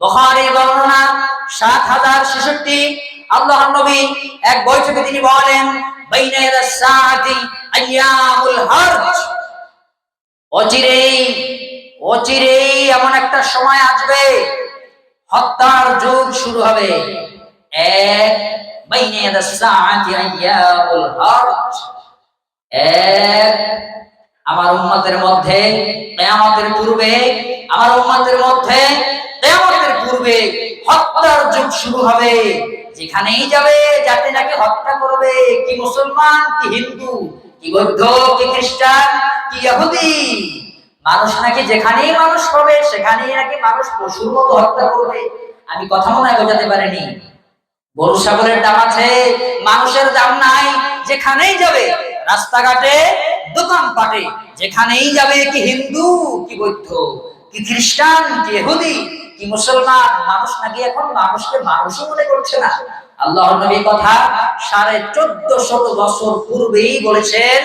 বুখারীর বর্ণনা সাত হাজার নবী এক বৈঠকে তিনি বলেন অচিরেই অচিরেই এমন একটা সময় আসবে, হত্যার যুগ শুরু হবে। এক এক, আমার উম্মতের মধ্যে আমার উম্মতের মধ্যে পূর্বে হত্যার যুগ শুরু হবে। যেখানেই যাবে, যাতে নাকি হত্যা করবে, কি মুসলমান, কি হিন্দু, কি বৌদ্ধ, কি খ্রিস্টান, কি ইহুদি। মানুষ নাকি যেখানেই মানুষ হবে, সেখানেই নাকি মানুষ পশুর মতো হত্যা করবে। আমি কথা মনে হয় বোঝাতে পারিনি। গরু সাগরের দাম আছে, মানুষের দাম নাই। যেখানেই যাবে, রাস্তাঘাটে দোকানপাটে যেখানেই যাবে, কি হিন্দু, কি বৌদ্ধ, কি খ্রিস্টান, কি ইহুদি কি মুসলমান? মানুষ নাকি এখন মানুষকে মানুষই মনে করছে না। আল্লাহ নবী কথা সাড়ে চোদ্দ শত বছর পূর্বেই বলেছেন,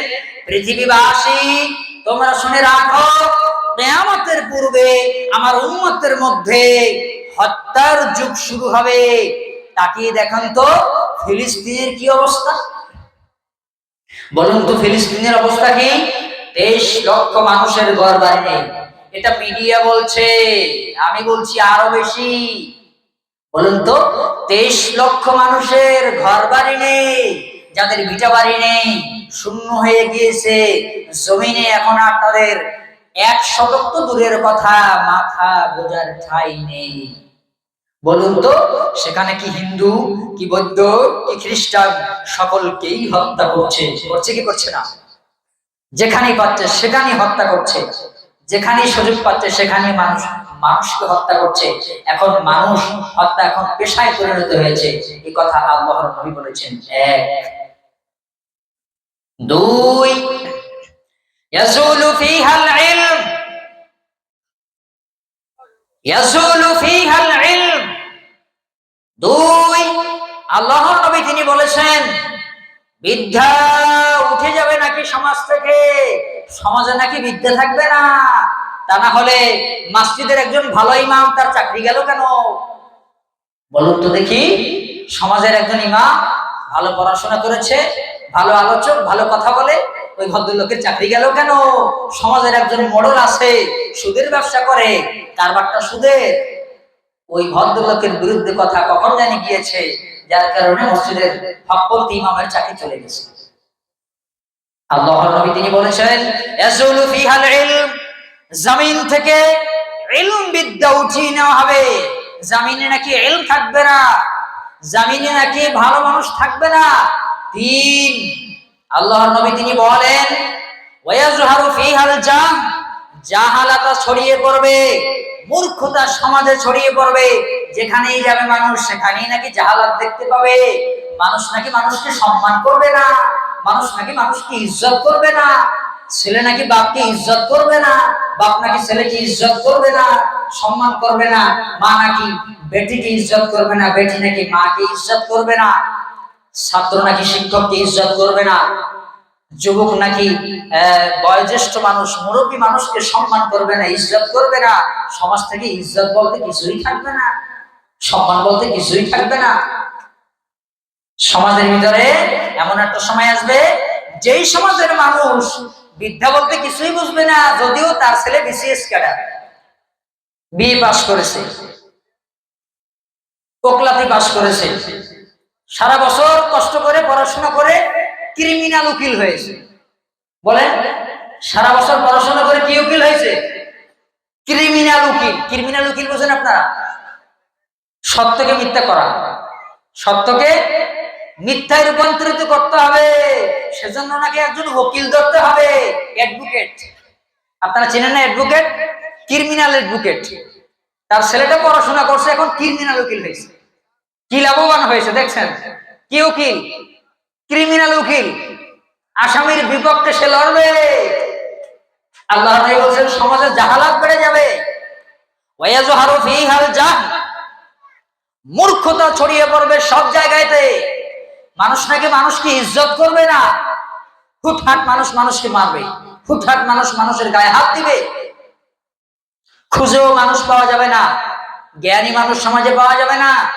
পৃথিবীবাসী, তোমরা শুনে রাখো, কেয়ামতের পূর্বে আমার উম্মতের মধ্যে হত্যার যুগ শুরু হবে। তাকিয়ে দেখেন তো, ফিলিস্তিনের কি অবস্থা? বলুন তো, ফিলিস্তিনের অবস্থা কি? তেইশ লক্ষ মানুষের ঘর বাড়ি নেই। এটা মিডিয়া বলছে, আমি বলছি আরও বেশি। বলুন তো, তেইশ লক্ষ মানুষের ঘর বাড়ি নেই, যাদের ভিটা বাড়ি নেই, শূন্য হয়ে গিয়েছে, জমিনে এখন আর তাদের এক শতক তো দূরের কথা, মাথা বোঝার ঠাই নেই। বলুন তো, সেখানে কি হিন্দু, কি বৌদ্ধ, কি খ্রিস্টান, সকলকেই হত্যা করছে করছে কি করছে না? যেখানেই পাচ্ছে, সেখানেই হত্যা করছে। যেখানেই সুযোগ পাচ্ছে, সেখানেই মানুষ, মানুষকে হত্যা করছে। এখন মানুষ হত্যা এখন পেশায় পরিণত হয়েছে। এই কথা আল্লাহর নবী বলেছেন। এক। দুই। ইয়াজুলু ফিহাল ইলম। ইয়াজুলু ফিহাল ইলম। দুই। আল্লাহর নবী তিনি বলেছেন, বিদ্যা উঠে যাবে নাকি সমাজ থেকে? সমাজে নাকি বিদ্যা থাকবে না? তা না হলে মাসজিদের একজন ভালো ইমাম তার চাকরি গেল কেন? বলুন তো দেখি, সমাজের একজন ইমাম ভালো পড়াশোনা করেছে, ভালো আলোচক, ভালো কথা বলে, ওই ভদ্রলোকের চাকরি গেল কেন? সমাজের একজন মডেল আছে, সুদের ব্যবসা করে, কারবারটা সুদের। ওই ভদ্রলোকের বিরুদ্ধে কথা কখন জানি গিয়েছে? যার কারণে মসজিদের হকপন্থী ইমামের চাকরি চলে গেছে। আল্লাহর নবী তিনি বলেছেন, ইয়াজুলু ফিহাল ইলম জমিন থেকে ইলম বিদ্যা উঠিয়ে নেওয়া হবে। জমিনে নাকি ইলম থাকবে না, জমিনে নাকি ভালো মানুষ থাকবে না। তিন, আল্লাহর নবী তিনি বলেন, ওয়াজহারু ফিহাল জাহ জাহালাতা ছড়িয়ে পড়বে, মূর্খতা সমাজে ছড়িয়ে পড়বে। যেখানেই যাবে মানুষ, সেখানেই নাকি জাহালাত দেখতে পাবে। মানুষ নাকি মানুষকে সম্মান করবে না। মানুষ নাকি মানুষকে ইজ্জত করবে না? ছেলে নাকি বাপকে ইজ্জত করবে না? বাপ নাকি ছেলেকে ইজ্জত করবে না? সম্মান করবে না? মা নাকি বেটিকে ইজ্জত করবে না? বেটি নাকি মাকে ইজ্জত করবে না? ছাত্র নাকি শিক্ষককে ইজ্জত করবে না? যুবক নাকি বয়োজ্যেষ্ঠ মানুষ, মুরব্বী মানুষকে সম্মান করবে না, ইজ্জত করবে না? সমাজ থেকে ইজ্জত বলতে কিছুই থাকবে না। সম্মান বলতে কিছুই থাকবে না। সমাজের ভিতরে এমন একটা সময় আসবে, যেই সমাজের মানুষ বিদ্যা বলতে কিছুই বুঝবে না, যদিও তার ছেলে বিসিএস ক্যাডার বিএ পাস করেছে। কোকলাতি পাস করেছে। সারা বছর কষ্ট করে, পড়াশোনা করে ক্রিমিনাল উকিল হয়েছে। বলেন, সারা বছর পড়াশোনা করে কি উকিল হয়েছে? ক্রিমিনাল উকিল। ক্রিমিনাল উকিল বোঝেন আপনারা? সত্যকে মিথ্যা করা। সত্যকে মিথ্যায় রূপান্তরিত করতে হবে। সেজন্য নাকি একজন উকিল ধরতে হবে অ্যাডভোকেট আপনারা চেনেন না অ্যাডভোকেট ক্রিমিনাল অ্যাডভোকেট তার ছেলেটা পড়াশোনা করছে, এখন ক্রিমিনাল উকিল হয়েছে। কি লাভবান হয়েছে, দেখছেন? কি উকিল? ক্রিমিনাল উকিল। আসামির বিপক্ষে সে লড়বে। আল্লাহ বলছেন, সমাজে জাহালাত বেড়ে যাবে। ওয়ায়াজহারু ফিহাল জাহ মূর্খতা ছড়িয়ে পড়বে সব জায়গাতে। মানুষ নাকি মানুষকে ইজ্জত করবে না? হুটহাট মানুষ মানুষকে মারবে। হুটহাট মানুষ মানুষের গায়ে হাত দিবে। খুঁজেও মানুষ পাওয়া যাবে না। জ্ঞানী মানুষ সমাজে পাওয়া যাবে না।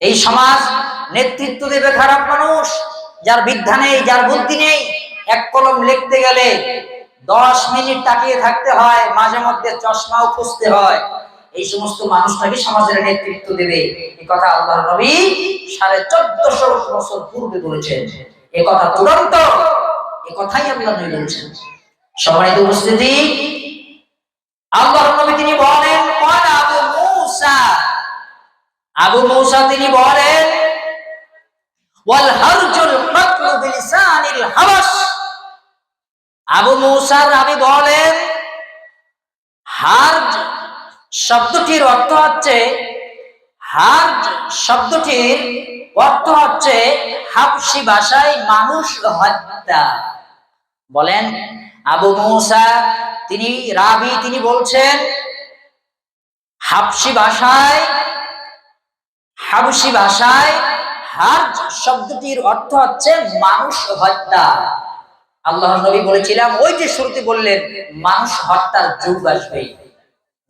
এই সমাজ নেতৃত্ব দেবে খারাপ মানুষ, যার বিদ্যা নেই, যার বুদ্ধি নেই। এক কলম লিখতে গেলে দশ মিনিট তাকিয়ে থাকতে হয়, মাঝে মধ্যে চশমাও খুঁজতে হয়। এই সমস্ত মানুষটাকে সমাজের নেতৃত্ব দেবে। এই কথা আল্লাহ নবী সাড়ে চোদ্দশো বছর পূর্বে বলেছেন। এ কথা তুরন্ত এ কথাই আল্লাহ নবী বলছেন। সম্মানিত উপস্থিতি আল্লাহ নবী তিনি বলেন আবু মূসা। আবু মূসা তিনি বলেন, ওয়াল হারজুল মাতলু বিলিসানিল হাবাস আবু মূসার আমি বলেন, হার্জ শব্দটির অর্থ হচ্ছে হার্জ শব্দটির অর্থ হচ্ছে হাবশি ভাষায় মানুষ হত্যা। বলেন, আবু মূসা, তিনি, রাবি, তিনি বলছেন হাবশি ভাষায় হাবশি ভাষায় হার্জ শব্দটির অর্থ হচ্ছে মানুষ হত্যা। আল্লাহ নবী বলেছিলাম, ওই যে শুরুতে বললেন, মানুষ হত্যার যুগ আসবে।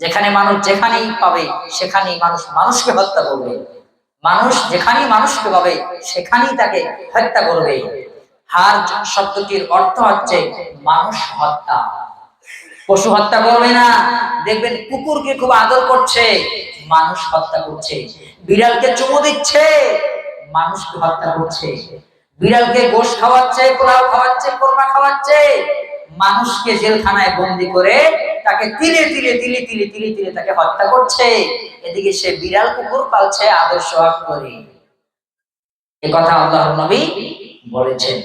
যেখানে মানুষ যেখানেই পাবে, সেখানেই মানুষ মানুষকে হত্যা করবে। মানুষ যেখানেই মানুষকে পাবে, সেখানেই তাকে হত্যা করবে। হার্জ শব্দটির অর্থ হচ্ছে মানুষ হত্যা। পশু হত্যা করবে না। দেখবেন কুকুরকে খুব আদর করছে, মানুষ হত্যা করছে। বিড়ালকে চুমু দিচ্ছে, মানুষকে হত্যা করছে। বিড়ালকে গোশ খাওয়াচ্ছে, পোলাও খাওয়াচ্ছে, কোরমা খাওয়াচ্ছে, মানুষকে জেলখানায় বন্দি করে তাকে তিলে তিলে তিলে তিলে তিলে তিলে তাকে হত্যা করছে। এদিকে সে বিড়াল কুকুর পালছে আদর্শ করে এ কথা আল্লাহ নবী বলেছেন।